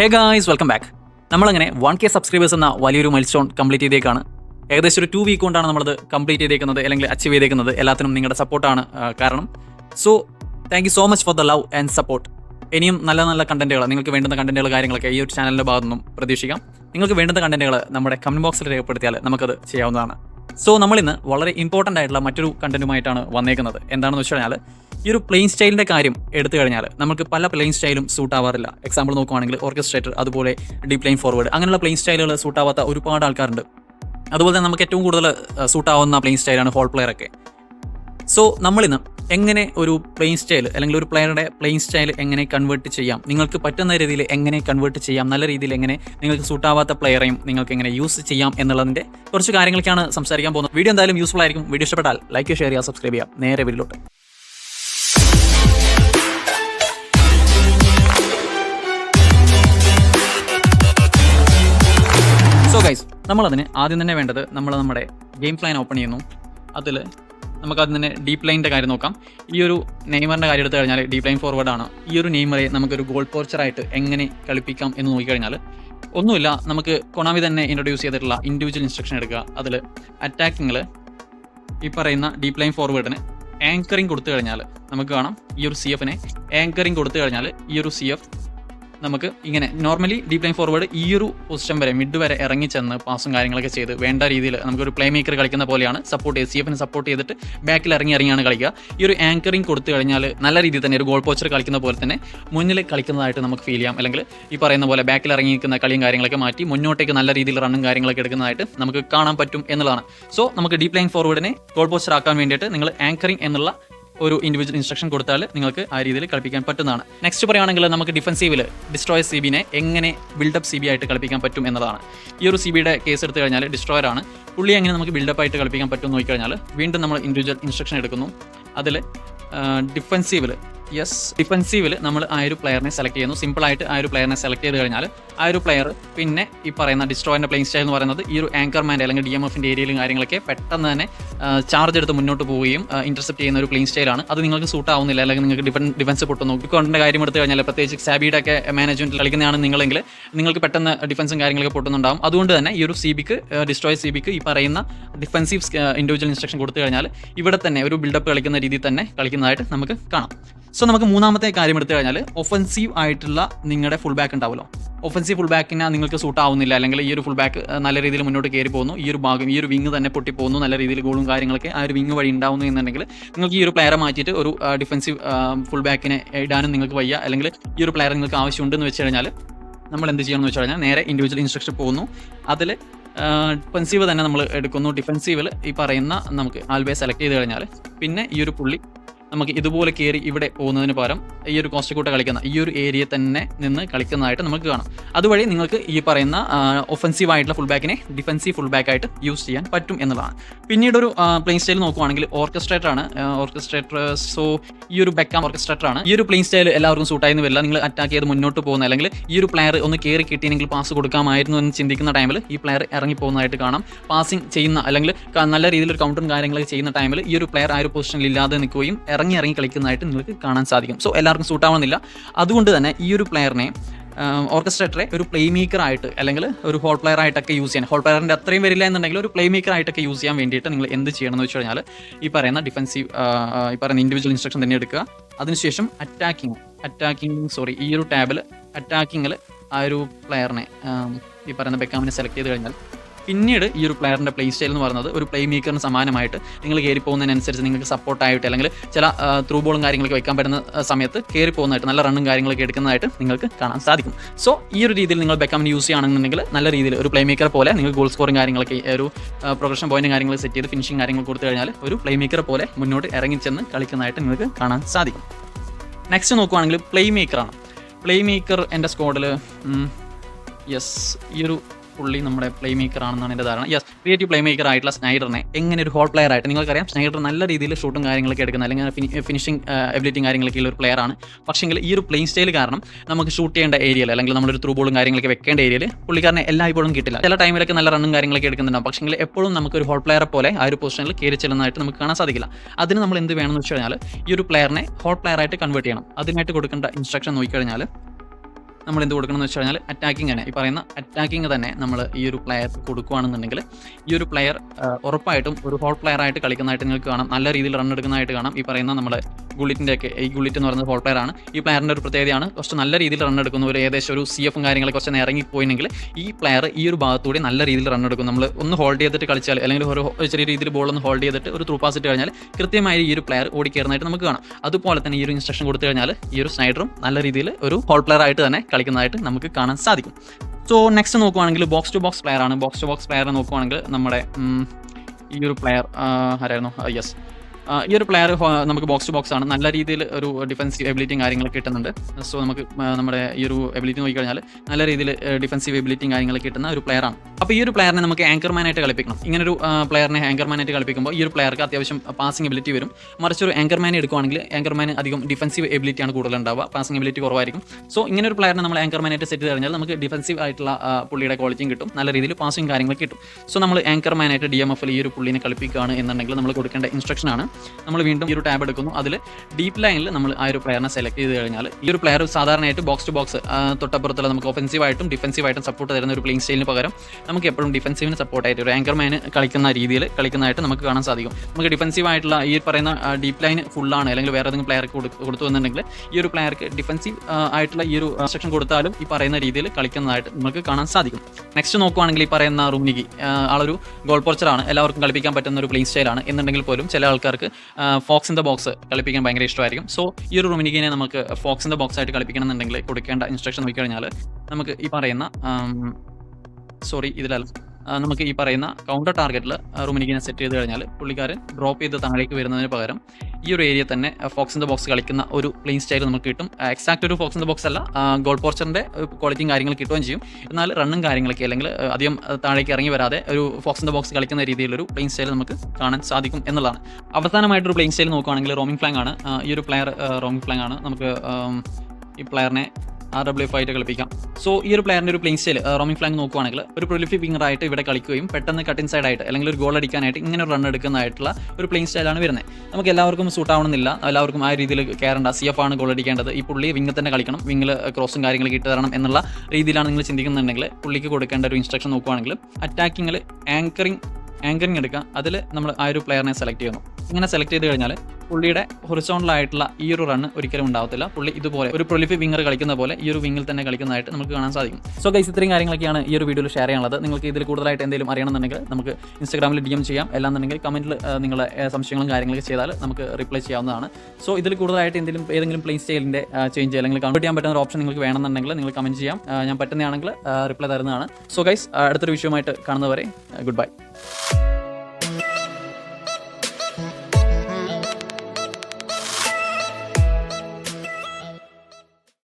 ഹേ guys welcome back നമ്മളങ്ങനെ one K subscribers എന്ന വലിയൊരു മൈൽ സ്റ്റോൺ കംപ്ലീറ്റ് ചെയ്തേക്കാണ്. ഏകദേശം ഒരു ടു വീക്ക് കൊണ്ടാണ് നമ്മളത് കംപ്ലീറ്റ് ചെയ്തേക്കുന്നത് അല്ലെങ്കിൽ അച്ചീവ് ചെയ്തേക്കുന്നത്. എല്ലാത്തിനും നിങ്ങളുടെ സപ്പോർട്ടാണ് കാരണം. So thank you so much for the love and support ഇനിയും നല്ല നല്ല കണ്ടന്റുകൾ നിങ്ങൾക്ക് വേണ്ടുന്ന കണ്ടന്റുകൾ കാര്യങ്ങളൊക്കെ ഈ ഒരു ചാനലിന്റെ ഭാഗത്തു നിന്നും പ്രതീക്ഷിക്കാം. നിങ്ങൾക്ക് വേണ്ടുന്ന കണ്ടന്റുകൾ നമ്മുടെ കമന്റ് ബോക്സിൽ രേഖപ്പെടുത്തിയാൽ നമുക്കത് ചെയ്യാവുന്നതാണ്. സോ നമ്മളിന്ന് വളരെ ഇമ്പോർട്ടന്റ് ആയിട്ടുള്ള മറ്റൊരു കണ്ടന്റുമായിട്ടാണ് വന്നേക്കുന്നത്. എന്താണെന്ന് വെച്ച് കഴിഞ്ഞാൽ ഈ ഒരു പ്ലെയിൻ സ്റ്റൈലിന്റെ കാര്യം എടുത്തു കഴിഞ്ഞാൽ നമുക്ക് പല പ്ലെയിൻ സ്റ്റൈലും സൂട്ട് ആവാറില്ല. എക്സാമ്പിൾ നോക്കുവാണെങ്കിൽ ഓർക്കസ്ട്രേറ്റർ അതുപോലെ ഡീപ് ലൈൻ ഫോർവേഡ് അങ്ങനെയുള്ള പ്ലെയിൻ സ്റ്റൈലുകൾ സൂട്ട് ആവാത്ത ഒരുപാട് ആൾക്കാരുണ്ട്. അതുപോലെ തന്നെ നമുക്ക് ഏറ്റവും കൂടുതൽ സൂട്ട് ആവുന്ന പ്ലെയിൻ സ്റ്റൈലാണ് ഹോൾ പ്ലെയർ ഒക്കെ. സോ നമ്മളിന്ന് എങ്ങനെ ഒരു പ്ലെയിൻ സ്റ്റൈൽ അല്ലെങ്കിൽ ഒരു പ്ലെയറുടെ പ്ലെയിൻ സ്റ്റൈൽ എങ്ങനെ കൺവേർട്ട് ചെയ്യാം? നിങ്ങൾക്ക് പറ്റുന്ന രീതിയിൽ എങ്ങനെ കൺവേർട്ട് ചെയ്യാം? നല്ല രീതിയിൽ എങ്ങനെ നിങ്ങൾക്ക് സൂട്ടാവാത്ത പ്ലെയറെയും നിങ്ങൾക്ക് എങ്ങനെ യൂസ് ചെയ്യാം എന്നുള്ളതിന്റെ കുറച്ച് കാര്യങ്ങളൊക്കെയാണ് സംസാരിക്കാൻ പോകുന്നത്. വീഡിയോ എന്തായാലും യൂസ്ഫുൾ ആയിരിക്കും. വീഡിയോ ഇഷ്ടപ്പെട്ടാൽ ലൈക്ക് ഷെയർ ചെയ്യുക സബ്സ്ക്രൈബ് ചെയ്യുക നേരെ വീട്ടിലോട്ട്. സോ ഗൈസ് നമ്മളതിന് ആദ്യം തന്നെ വേണ്ടത് നമ്മൾ നമ്മുടെ ഗെയിം പ്ലാൻ ഓപ്പൺ ചെയ്യുന്നു. അതിൽ നമുക്ക് തന്നെ ഡീപ് ലൈനിന്റെ കാര്യം നോക്കാം. ഈ ഒരു നെയ്മറിന്റെ കാര്യം എടുത്തു കഴിഞ്ഞാൽ ഡീപ് ലൈൻ ഫോർവേഡ് ആണ്. ഈ ഒരു നെയ്മറെ നമുക്കൊരു ഗോൾ പോർച്ചറായിട്ട് എങ്ങനെ കളിപ്പിക്കാം എന്ന് നോക്കിക്കഴിഞ്ഞാൽ ഒന്നുമില്ല നമുക്ക് കൊണാമി തന്നെ ഇൻട്രൊഡ്യൂസ് ചെയ്തിട്ടുള്ള ഇൻഡിവിജ്വൽ ഇൻസ്ട്രക്ഷൻ എടുക്കുക. അതിൽ അറ്റാക്കിങ്ങിൽ ഈ പറയുന്ന ഡീപ് ലൈൻ ഫോർവേഡിന് ആങ്കറിങ് കൊടുത്തു കഴിഞ്ഞാൽ നമുക്ക് കാണാം. ഈ ഒരു സി എഫിനെ ആങ്കറിങ് കൊടുത്തു കഴിഞ്ഞാൽ ഈ ഒരു സി എഫ് നമുക്ക് ഇങ്ങനെ നോർമലി ഡീപ് ലൈൻ ഫോർവേഡ് ഈ ഒരു പൊസിഷൻ വരെ മിഡ് വരെ ഇറങ്ങി ചെന്ന് പാസും കാര്യങ്ങളൊക്കെ ചെയ്ത് വേണ്ട രീതിയിൽ നമുക്കൊരു പ്ലേ മേക്കർ കളിക്കുന്ന പോലെയാണ്. സപ്പോർട്ട് ചെയ്ത് സി എഫിന് സപ്പോർട്ട് ചെയ്തിട്ട് ബാക്കിൽ ഇറങ്ങി ഇറങ്ങിയാണ് കളിക്കുക. ഈ ഒരു ആങ്കറിങ് കൊടുത്തു കഴിഞ്ഞാൽ നല്ല രീതിയിൽ തന്നെ ഒരു ഗോൾ പോച്ചർ കളിക്കുന്ന പോലെ തന്നെ മുന്നിൽ കളിക്കുന്നതായിട്ട് നമുക്ക് ഫീൽ ചെയ്യാം. അല്ലെങ്കിൽ ഈ പറയുന്ന പോലെ ബാക്കിൽ ഇറങ്ങി നിൽക്കുന്ന കളിയും കാര്യങ്ങളൊക്കെ മാറ്റി മുന്നോട്ടേക്ക് നല്ല രീതിയിൽ റണ്ണും കാര്യങ്ങളൊക്കെ എടുക്കുന്നതായിട്ട് നമുക്ക് കാണാൻ പറ്റും എന്നുള്ളതാണ്. സോ നമുക്ക് ഡീപ് ലൈൻ ഫോർവേഡിനെ ഗോൾ പോസ്റ്റർ ആക്കാൻ വേണ്ടിയിട്ട് നിങ്ങൾ ആങ്കറിങ് എന്നുള്ള ഒരു ഇൻഡിവിജ്വൽ ഇൻസ്ട്രക്ഷൻ കൊടുത്താൽ നിങ്ങൾക്ക് ആ രീതിയിൽ കളിപ്പിക്കാൻ പറ്റുന്നതാണ്. നെക്സ്റ്റ് പറയുകയാണെങ്കിൽ നമുക്ക് ഡിഫൻസീവിൽ ഡിസ്ട്രോയർ സി ബിനെ എങ്ങനെ ബിൽഡപ്പ് സി ബി ആയിട്ട് കളിപ്പിക്കാൻ പറ്റും എന്നതാണ്. ഈ ഒരു സി ബിയുടെ കേസ് എടുത്തു കഴിഞ്ഞാൽ ഡിസ്ട്രോയർ ആണ്. പുള്ളി എങ്ങനെ നമുക്ക് ബിൽഡപ്പ് ആയിട്ട് കളിപ്പിക്കാൻ പറ്റും നോക്കിക്കഴിഞ്ഞാൽ വീണ്ടും നമ്മൾ ഇൻഡിവിജ്വൽ ഇൻസ്ട്രക്ഷൻ എടുക്കുന്നു. അതിൽ ഡിഫൻസീവിൽ യെസ് ഡിഫൻസീവിൽ നമ്മൾ ആ ഒരു പ്ലെയറിനെ സെലക്ട് ചെയ്യുന്നു. സിമ്പിൾ ആയിട്ട് ആ ഒരു പ്ലെയറിനെ സെലക്ട് ചെയ്ത് കഴിഞ്ഞാൽ ആ ഒരു പ്ലെയർ പിന്നെ ഈ പറയുന്ന ഡിസ്ട്രോയിന്റെ പ്ലേയിങ് സ്റ്റൈൽ എന്ന് പറയുന്നത് ഈ ഒരു ആങ്കർമാന്റെ അല്ലെങ്കിൽ ഡി എം എഫിന്റെ ഏരിയയിലും കാര്യങ്ങളൊക്കെ പെട്ടെന്ന് തന്നെ ചാർജ് എടുത്ത് മുന്നോട്ട് പോവുകയും ഇന്റർസെപ്റ്റ് ചെയ്യുന്ന ഒരു പ്ലേയിങ് സ്റ്റൈലാണ് അത് നിങ്ങൾക്ക് സൂട്ട് ആവുന്നില്ല. അല്ലെങ്കിൽ നിങ്ങൾക്ക് ഡിഫൻ ഡിഫൻസ് പൊട്ടുന്നു കൊണ്ടിന്റെ കാര്യം എടുത്തു കഴിഞ്ഞാൽ പ്രത്യേകിച്ച് സാബിയുടെ ഒക്കെ മാനേജ്മെന്റ് കളിക്കുന്നതാണ് നിങ്ങളെങ്കിൽ നിങ്ങൾക്ക് പെട്ടെന്ന് ഡിഫൻസും കാര്യങ്ങളൊക്കെ പൊട്ടുന്നുണ്ടാവും. അതുകൊണ്ട് തന്നെ ഈ ഒരു സി ബിക്ക് ഡിസ്ട്രോയ് സി ബിക്ക് ഈ പറയുന്ന ഡിഫൻസീവ് ഇൻഡിവിജ്വൽ ഇൻസ്ട്രക്ഷൻ കൊടുത്തു കഴിഞ്ഞാൽ ഇവിടെ തന്നെ ഒരു ബിൽഡപ്പ് കളിക്കുന്ന രീതിയിൽ തന്നെ കളിക്കുന്നതായിട്ട് നമുക്ക് കാണാം. സോ നമുക്ക് മൂന്നാമത്തെ കാര്യം എടുത്തു കഴിഞ്ഞാൽ ഒഫൻസീവ് ആയിട്ടുള്ള നിങ്ങളുടെ ഫുൾ ബാക്ക് ഉണ്ടാവുമല്ലോ. ഒഫൻസീവ് ഫുൾ ബാക്കിനെ നിങ്ങൾക്ക് സൂട്ട് ആവുന്നില്ല. അല്ലെങ്കിൽ ഈ ഒരു ഫുൾ ബാക്ക് നല്ല രീതിയിൽ മുന്നോട്ട് കയറി പോകുന്നു. ഈ ഒരു ഭാഗം ഈ ഒരു വിങ് തന്നെ പൊട്ടി പോകുന്നു നല്ല രീതിയിൽ ഗോളും കാര്യങ്ങളൊക്കെ ആ ഒരു വിങ് വഴി ഉണ്ടാവുന്നു എന്നുണ്ടെങ്കിൽ നിങ്ങൾക്ക് ഈ ഒരു പ്ലെയറെ മാറ്റിയിട്ട് ഒരു ഡിഫൻസീവ് ഫുൾ ബാക്കിനെ ഇടാനും നിങ്ങൾക്ക് വയ്യ. അല്ലെങ്കിൽ ഈ ഒരു പ്ലെയർ നിങ്ങൾക്ക് ആവശ്യമുണ്ടെന്ന് വെച്ച് കഴിഞ്ഞാൽ നമ്മൾ എന്ത് ചെയ്യണമെന്ന് വെച്ച് കഴിഞ്ഞാൽ നേരെ ഇൻഡിവിജ്വൽ ഇൻസ്ട്രക്ഷൻ പോകുന്നു. അതിൽ ഡിഫൻസീവ് തന്നെ നമ്മൾ എടുക്കുന്നു. ഡിഫൻസീവിൽ ഈ പറയുന്ന നമുക്ക് ആൽബേ സെലക്ട് ചെയ്ത് കഴിഞ്ഞാൽ പിന്നെ ഈ ഒരു പുള്ളി നമുക്ക് ഇതുപോലെ കയറി ഇവിടെ പോകുന്നതിന് പകരം ഈ ഒരു കോസ്റ്റക്കൂട്ട കളിക്കുന്ന ഈ ഒരു ഏരിയ തന്നെ നിന്ന് കളിക്കുന്നതായിട്ട് നമുക്ക് കാണാം. അതുവഴി നിങ്ങൾക്ക് ഈ പറയുന്ന ഒഫൻസീവ് ആയിട്ടുള്ള ഫുൾ ബാക്കിനെ ഡിഫൻസീവ് ഫുൾ ബാക്ക് ആയിട്ട് യൂസ് ചെയ്യാൻ പറ്റും എന്നുള്ളതാണ്. പിന്നീട് ഒരു പ്ലെയിൻ സ്റ്റൈൽ നോക്കുവാണെങ്കിൽ ഓർക്കസ്ട്രേറ്റർ ആണ്. ഓർക്കസ്ട്രേറ്റർ സോ ഈ ഒരു ബെക്കാം ഓർക്കസ്ട്രേറ്റർ ആണ്. ഈ ഒരു പ്ലെയിൻ സ്റ്റൈൽ എല്ലാവർക്കും സൂട്ടായെന്ന് വരില്ല. നിങ്ങൾ അറ്റാക്ക് ചെയ്ത് മുന്നോട്ട് പോകുന്ന അല്ലെങ്കിൽ ഈ ഒരു പ്ലെയർ ഒന്ന് കയറി കിട്ടിയെങ്കിൽ പാസ് കൊടുക്കാമായിരുന്നു എന്ന് ചിന്തിക്കുന്ന ടൈമിൽ ഈ പ്ലെയർ ഇറങ്ങി പോകുന്നതായിട്ട് കാണാം. പാസിംഗ് ചെയ്യുന്ന അല്ലെങ്കിൽ നല്ല രീതിയിൽ ഒരു കൗണ്ടറും കാര്യങ്ങളൊക്കെ ചെയ്യുന്ന ടൈമിൽ ഈ ഒരു പ്ലെയർ ആ ഒരു പൊസിഷനിൽ ഇല്ലാതെ നിൽക്കുകയും ഇറങ്ങി ഇറങ്ങി കളിക്കുന്നതായിട്ട് നിങ്ങൾക്ക് കാണാൻ സാധിക്കും. സോ എല്ലാവർക്കും സൂട്ടാവണമെന്നില്ല അതുകൊണ്ട് തന്നെ ഈ ഒരു പ്ലെയറിനെ ഓർക്കസ്ട്രേറ്ററെ ഒരു പ്ലേ മേക്കർ ആയിട്ട് അല്ലെങ്കിൽ ഒരു ഹോൾ പ്ലെയർ ആയിട്ടൊക്കെ യൂസ് ചെയ്യാൻ ഹോൾ പ്ലെയറിന്റെ അത്രയും വരില്ല എന്നുണ്ടെങ്കിൽ ഒരു പ്ലേ മേക്കർ ആയിട്ടൊക്കെ യൂസ് ചെയ്യാൻ വേണ്ടിയിട്ട് നിങ്ങൾ എന്ത് ചെയ്യണം എന്ന് വെച്ച് കഴിഞ്ഞാൽ ഈ പറയുന്ന ഡിഫൻസീവ് ഈ പറയുന്ന ഇൻഡിവിജ്വൽ ഇൻസ്ട്രക്ഷൻ തന്നെ എടുക്കുക. അതിനുശേഷം അറ്റാക്കിങ് അറ്റാക്കിങ് സോറി ഈ ഒരു ടാബിൽ അറ്റാക്കിങ്ങിൽ ആ ഒരു പ്ലെയറിനെ ഈ പറയുന്ന ബെക്കാമിനെ സെലക്ട് ചെയ്ത് കഴിഞ്ഞാൽ പിന്നീട് ഈ ഒരു പ്ലെയറിന്റെ പ്ലേ സ്റ്റൈൽ എന്ന് പറയുന്നത് ഒരു പ്ലേ മേക്കറിന് സമാനമായിട്ട് നിങ്ങൾ കയറി പോകുന്നതിനനുസരിച്ച് നിങ്ങൾക്ക് സപ്പോർട്ടായിട്ട് അല്ലെങ്കിൽ ചില ത്രൂ ബോളും കാര്യങ്ങളൊക്കെ വെക്കാൻ പറ്റുന്ന സമയത്ത് കയറി പോകുന്നതായിട്ട് നല്ല റണ്ണും കാര്യങ്ങളൊക്കെ എടുക്കുന്നതായിട്ട് നിങ്ങൾക്ക് കാണാൻ സാധിക്കും. സോ ഈ ഒരു രീതിയിൽ നിങ്ങൾ ബെക്കാമിന് യൂസ് ചെയ്യുകയാണെന്നുണ്ടെങ്കിൽ നല്ല രീതിയിൽ ഒരു പ്ലേ മേക്കർ പോലെ നിങ്ങൾ ഗോൾ സ്കോറും കാര്യങ്ങളൊക്കെ ഒരു പ്രൊഫഷൻ പോയിന്റ് കാര്യങ്ങൾ സെറ്റ് ചെയ്ത് ഫിനിഷിംഗ് കാര്യങ്ങൾ കൊടുത്തു കഴിഞ്ഞാൽ ഒരു പ്ലേ മേക്കർ പോലെ മുന്നോട്ട് ഇറങ്ങി ഇറങ്ങിച്ചെന്ന് കളിക്കുന്നതായിട്ട് നിങ്ങൾക്ക് കാണാൻ സാധിക്കും. നെക്സ്റ്റ് നോക്കുവാണെങ്കിൽ പ്ലേ മേക്കറാണ് പ്ലേ മേക്കർ എന്റെ സ്കോഡിൽ യെസ് ഈ ഒരു പുള്ളി നമ്മുടെ പ്ലേ മേക്കർ ആണെന്നാണ് എന്റെ ധാരണ. യെസ് ക്രിയേറ്റീവ് പ്ലേ മേക്കർ ആയിട്ടുള്ള സ്നൈഡറിനെ എങ്ങനെ ഒരു ഹോൾ പ്ലെയർ ആയിട്ട് നിങ്ങൾക്കറിയാം സ്നൈഡർ നല്ല രീതിയിൽ ഷൂട്ടും കാര്യങ്ങളൊക്കെ എടുക്കുന്ന അല്ലെങ്കിൽ ഫിനിഷിംഗ് എബിലിറ്റിയും കാര്യങ്ങളൊക്കെ ഉള്ള ഒരു പ്ലെയർ ആണ്. പക്ഷേങ്കിൽ ഈ ഒരു പ്ലെയിൻ സ്റ്റൈൽ കാരണം നമുക്ക് ഷൂട്ട് ചെയ്യേണ്ട ഏരിയയിൽ അല്ലെങ്കിൽ നമ്മളൊരു ത്രൂ ബോളും കാര്യങ്ങളൊക്കെ വെക്കേണ്ട ഏരിയയിൽ പുള്ളിക്കാരനെ എല്ലായ്പ്പോഴും കിട്ടില്ല. ചില ടൈമിലൊക്കെ നല്ല റണ്ണും കാര്യങ്ങളൊക്കെ എടുക്കുന്നുണ്ടാവും. പക്ഷേ എപ്പോഴും നമുക്ക് ഒരു ഹോൾ പ്ലെയറെ പോലെ ആ ഒരു പൊസിഷനിൽ കയറി ചെല്ലുന്നതായിട്ട് നമുക്ക് കാണാൻ സാധിക്കില്ല. അതിന് നമ്മൾ എന്ത് വേണമെന്ന് വെച്ച് കഴിഞ്ഞാൽ ഈ ഒരു പ്ലെയറിനെ ഹോൾ പ്ലെയർ ആയിട്ട് കൺവേർട്ട് ചെയ്യണം. അതിനായിട്ട് കൊടുക്കേണ്ട ഇൻസ്ട്രക്ഷൻ നോക്കിക്കഴിഞ്ഞാൽ നമ്മൾ എന്ത് കൊടുക്കണം എന്ന് വെച്ച് കഴിഞ്ഞാൽ അറ്റാക്കിംഗ് തന്നെ. ഈ പറയുന്ന അറ്റാക്കിംഗ് തന്നെ നമ്മൾ ഈ ഒരു പ്ലെയർ കൊടുക്കുകയാണെന്നുണ്ടെങ്കിൽ ഈ ഒരു പ്ലെയർ ഉറപ്പായിട്ടും ഒരു ഹോൾ പ്ലെയർ ആയിട്ട് കളിക്കുന്നതായിട്ട് നിങ്ങൾക്ക് കാണാം. നല്ല രീതിയിൽ റൺ എടുക്കുന്നതായിട്ട് കാണാം. ഈ പറയുന്ന നമ്മൾ ഗുളിറ്റിന്റെ ഒക്കെ ഈ ഗുളിറ്റ് എന്ന് പറയുന്നത് ഫോൾ പ്ലെയർ ആണ് ഈ പ്ലെയറിന്റെ ഒരു പ്രത്യേകതയാണ് കുറച്ച് നല്ല രീതിയിൽ റൺ എടുക്കുന്ന ഒരു ഏകദേശം ഒരു സി എഫും കാര്യങ്ങളൊക്കെ കുറച്ച് ഇറങ്ങിപ്പോയില്ലെങ്കിൽ ഈ പ്ലെയർ ഈ ഒരു ഭാഗത്തൂടെ നല്ല രീതിയിൽ റൺ എടുക്കും. നമ്മൾ ഒന്ന് ഹോൾഡ് ചെയ്തിട്ട് കളിച്ചാൽ അല്ലെങ്കിൽ ഒരു ചെറിയ രീതിയിൽ ബോൾ ഒന്ന് ഹോൾഡ് ചെയ്തിട്ട് ഒരു ത്രൂ പാസ് ഇട്ട് കഴിഞ്ഞാൽ കൃത്യമായി ഈ ഒരു പ്ലെയർ ഓടിക്കയറുന്നതായിട്ട് നമുക്ക് കാണാം. അതുപോലെ തന്നെ ഈ ഒരു ഇൻസ്ട്രക്ഷൻ കൊടുത്തു കഴിഞ്ഞാൽ ഈ ഒരു സ്നൈഡറും നല്ല രീതിയിൽ ഒരു ഹോൾ പ്ലെയർ ആയിട്ട് തന്നെ കളിക്കുന്നതായിട്ട് നമുക്ക് കാണാൻ സാധിക്കും. സോ നെക്സ്റ്റ് നോക്കുവാണെങ്കിൽ ബോക്സ് ടു ബോക്സ് പ്ലെയർ ആണ്. ബോക്സ് ടു ബോക്സ് പ്ലെയർ നോക്കുവാണെങ്കിൽ നമ്മുടെ ഈ ഒരു പ്ലെയർ ആരായിരുന്നു? യെസ് ഈ ഒരു പ്ലെയർ നമുക്ക് ബോക്സ് ടു ബോക്സ് ആണ്. നല്ല രീതിയിൽ ഒരു ഡിഫൻസീവ് എബിലിറ്റിയും കാര്യങ്ങളൊക്കെ കിട്ടുന്നുണ്ട്. സോ നമുക്ക് നമ്മുടെ ഈ ഒരു എബിലിറ്റി നോക്കിക്കഴിഞ്ഞാൽ നല്ല രീതിയിൽ ഡിഫൻസീവ് എബിലിറ്റിയും കാര്യങ്ങളൊക്കെ കിട്ടുന്ന ഒരു പ്ലെയർ ആണ്. അപ്പോൾ ഈ ഒരു പ്ലെയറിനെ നമുക്ക് ആങ്കർമാനായിട്ട് കളിപ്പിക്കണം. ഇങ്ങനെ ഒരു പ്ലെയറിനെ ആങ്കർമാനായിട്ട് കളിപ്പിക്കുമ്പോൾ ഈ ഒരു പ്ലെയർക്ക് അത്യാവശ്യം പാസിംഗ് എബിലിറ്റി വരും. മറിച്ച് ഒരു ആങ്കർമാനെ എടുക്കുവാണെങ്കിൽ ആങ്കർമാൻ അധികം ഡിഫൻസീവ് എബിലിറ്റിയാണ് കൂടുതൽ ഉണ്ടാവുക. പാസിംഗ് എബിലിറ്റി കുറവായിരിക്കും. സോ ഇങ്ങനെ ഒരു പ്ലെയറിനെ നമ്മൾ ആങ്കർമാനായിട്ട് സെറ്റ് ചെയ്ത് കഴിഞ്ഞാൽ നമുക്ക് ഡിഫൻസീവ് ആയിട്ടുള്ള പുള്ളിയുടെ ക്വാളിറ്റിയും കിട്ടും. നല്ല രീതിയിൽ പാസിംഗ് കാര്യങ്ങളൊക്കെ കിട്ടും. സോ നമ്മൾ ആങ്കർമാനായിട്ട് ഡി എം എഫിൽ ഈ ഒരു പുള്ളിനെ കളിപ്പിക്കുകയാണ് എന്നുണ്ടെങ്കിൽ നമ്മൾ കൊടുക്കേണ്ട ഇൻസ്ട്രക്ഷൻ ആണ്. നമ്മൾ വീണ്ടും ഈ ഒരു ടാബ് എടുക്കുന്നു. അതിൽ ഡീപ്പ് ലൈനിൽ നമ്മൾ ആ ഒരു പ്ലെയറിനെ സെലക്ട് ചെയ്ത് കഴിഞ്ഞാൽ ഈ ഒരു പ്ലെയർ സാധാരണയായിട്ട് ബോക്സ് ടു ബോക്സ് തൊട്ടപ്പുറത്തുള്ള നമുക്ക് ഒഫൻസീവായിട്ടും ഡിഫൻസീവായിട്ടും സപ്പോർട്ട് തരുന്ന ഒരു പ്ലേയിങ് സ്റ്റൈലിന് പകരം നമുക്ക് എപ്പോഴും ഡിഫൻസീവിന് സപ്പോർട്ടായിട്ട് ഒരു ആങ്കർമാൻ കളിക്കുന്ന രീതിയിൽ കളിക്കുന്നതായിട്ട് നമുക്ക് കാണാൻ സാധിക്കും. നമുക്ക് ഡിഫൻസീവായിട്ടുള്ള ഈ പറയുന്ന ഡീപ്പ് ലൈൻ ഫുള്ളാണ് അല്ലെങ്കിൽ വേറെ ഏതെങ്കിലും പ്ലെയർക്ക് കൊടുത്തു എന്നുണ്ടെങ്കിൽ ഈ ഒരു പ്ലെയർക്ക് ഡിഫൻസീവ് ആയിട്ടുള്ള ഈ ഒരു സെക്ഷൻ കൊടുത്താലും ഈ പറയുന്ന രീതിയിൽ കളിക്കുന്നതായിട്ട് നമുക്ക് കാണാൻ സാധിക്കും. നെക്സ്റ്റ് നോക്കുവാണെങ്കിൽ ഈ പറയുന്ന റുമിനിക്ക് ആളൊരു ഗോൾ പോർച്ചറാണ് എല്ലാവർക്കും കളിപ്പിക്കാൻ പറ്റുന്ന ഒരു പ്ലേയിങ് സ്റ്റൈലാണ് എന്നുണ്ടെങ്കിൽ പോലും ചില ആൾക്കാർക്ക് ഫോക്സ് ഇൻ ദ ബോക്സ് കളിപ്പിക്കാൻ ഭയങ്കര ഇഷ്ടമായിരിക്കും. സോ ഈ ഒരു റൂമിനിക്കിനെ നമുക്ക് ഫോക്സ് ഇൻ ദ ബോക്സ് ആയിട്ട് കളിപ്പിക്കണം എന്നുണ്ടെങ്കിൽ കൊടുക്കേണ്ട ഇൻസ്ട്രക്ഷൻ നോക്കിക്കഴിഞ്ഞാൽ നമുക്ക് ഈ പറയുന്ന സോറി ഇതിലല്ല. നമുക്ക് ഈ പറയുന്ന കൗണ്ടർ ടാർഗറ്റിൽ റുമിനിക്കിനെ സെറ്റ് ചെയ്ത് കഴിഞ്ഞാൽ പുള്ളിക്കാരൻ ഡ്രോപ്പ് ചെയ്ത് താഴേക്ക് വരുന്നതിന് പകരം ഈ ഒരു ഏരിയ തന്നെ ഫോക്സ് ഇൻ ദ ബോക്സ് കളിക്കുന്ന ഒരു പ്ലെയിൻ സ്റ്റൈൽ നമുക്ക് കിട്ടും. എക്സാക്ട് ഒരു ഫോക്സ് ഇൻ ദ ബോക്സ് അല്ല ഗോൾ പോർച്ചറിന്റെ ക്വാളിറ്റിയും കാര്യങ്ങൾ കിട്ടുകയും ചെയ്യും. എന്നാൽ റണ്ണും കാര്യങ്ങളൊക്കെ അല്ലെങ്കിൽ അധികം താഴേക്ക് ഇറങ്ങി വരാതെ ഒരു ഫോക്സ് ഇൻ ദ ബോക്സ് കളിക്കുന്ന രീതിയിലൊരു പ്ലെയിൻ സ്റ്റൈൽ നമുക്ക് കാണാൻ സാധിക്കും എന്നുള്ളതാണ്. അവസാനമായിട്ടൊരു പ്ലെയിൻ സ്റ്റൈൽ നോക്കുകയാണെങ്കിൽ റോമിംഗ് ഫ്ലാങ് ആണ്. ഈ ഒരു പ്ലെയർ റോമിംഗ് ഫ്ലാങ് ആണ്. നമുക്ക് ഈ പ്ലെയറിനെ ആർ ഡബ്ല്യു എഫ് ആയിട്ട് കളിപ്പിക്കാം. സോ ഈ ഒരു പ്ലെയറിന്റെ ഒരു പ്ലേയിങ് സ്റ്റൈൽ റോമിംഗ് ഫ്ലാങ് നോക്കുവാണെങ്കിൽ ഒരു പ്രൊലിഫി വിങ്ങർ ആയിട്ട് ഇവിടെ കളിക്കുകയും പെട്ടെന്ന് കട്ടിൻ സൈഡ് ആയിട്ട് അല്ലെങ്കിൽ ഒരു ഗോൾ അടിക്കാനായിട്ട് ഇങ്ങനെ ഒരു റൺ എടുക്കുന്നതായിട്ടുള്ള ഒരു പ്ലേയിങ് സ്റ്റൈലാണ് വരുന്നത്. നമുക്ക് എല്ലാവർക്കും സൂട്ട് ആവണമെന്നില്ല. എല്ലാവർക്കും ആ രീതിയിൽ കയറേണ്ട സി എഫ് ആണ് ഗോൾ അടിക്കേണ്ടത്. ഈ പുള്ളി വിങ്ങ് തന്നെ കളിക്കണം. വിങ്ങിൽ ക്രോസും കാര്യങ്ങൾ ഇട്ട് തരണം എന്നുള്ള രീതിയിലാണ് നിങ്ങൾ ചിന്തിക്കുന്നുണ്ടെങ്കിൽ പുള്ളിക്ക് കൊടുക്കേണ്ട ഒരു ഇൻസ്ട്രക്ഷൻ നോക്കുവാണെങ്കിൽ അറ്റാക്കിങ്ങിൽ ആങ്കറിങ് ആങ്കറിങ് എടുക്കുക അതിൽ നമ്മൾ ആ ഒരു പ്ലെയറിനെ സെലക്ട് ചെയ്യുന്നു. ഇങ്ങനെ സെലക്ട് ചെയ്ത് കഴിഞ്ഞാൽ പുള്ളിയുടെ ഹൊറിസോണലായിട്ടുള്ള ഈ ഒരു റണ്ണ് ഒരിക്കലും ഉണ്ടാവത്തില്ല. പുള്ളി ഇതുപോലെ ഒരു പ്രൊലിഫി വിങ്ങർ കളിക്കുന്ന പോലെ ഈ ഒരു വിങ്ങിൽ തന്നെ കളിക്കുന്നതായിട്ട് നമുക്ക് കാണാൻ സാധിക്കും. സോ ഗൈസ് ഇത്രയും കാര്യങ്ങളൊക്കെയാണ് ഈ ഒരു വീഡിയോയിൽ ഷെയർ ചെയ്യാനുള്ളത്. നിങ്ങൾക്ക് ഇതിൽ കൂടുതലായിട്ട് എന്തെങ്കിലും അറിയണമെന്നുണ്ടെങ്കിൽ നമുക്ക് ഇൻസ്റ്റാഗ്രാമിൽ ഡി എം ചെയ്യാം. അല്ലാന്നുണ്ടെങ്കിൽ കമന്റിൽ നിങ്ങളെ സംശയങ്ങളും കാര്യങ്ങളൊക്കെ ചെയ്താൽ നമുക്ക് റിപ്ലൈ ചെയ്യാവുന്നതാണ്. സോ ഇതിൽ കൂടുതലായിട്ട് എന്തെങ്കിലും ഏതെങ്കിലും പ്ലേ സ്റ്റൈലിന്റെ ചേഞ്ച് അല്ലെങ്കിൽ കൺവേർട്ട് ചെയ്യാൻ പറ്റുന്ന ഒരു ഓപ്ഷൻ നിങ്ങൾക്ക് വേണമെന്നുണ്ടെങ്കിൽ നിങ്ങൾ കമന്റ് ചെയ്യാം. ഞാൻ പറ്റുന്നതാണെങ്കിൽ റിപ്ലൈ തരുന്നതാണ്. സോ ഗൈസ് അടുത്തൊരു വിഷയമായിട്ട് കാണുന്നവരെ ഗുഡ് ബൈ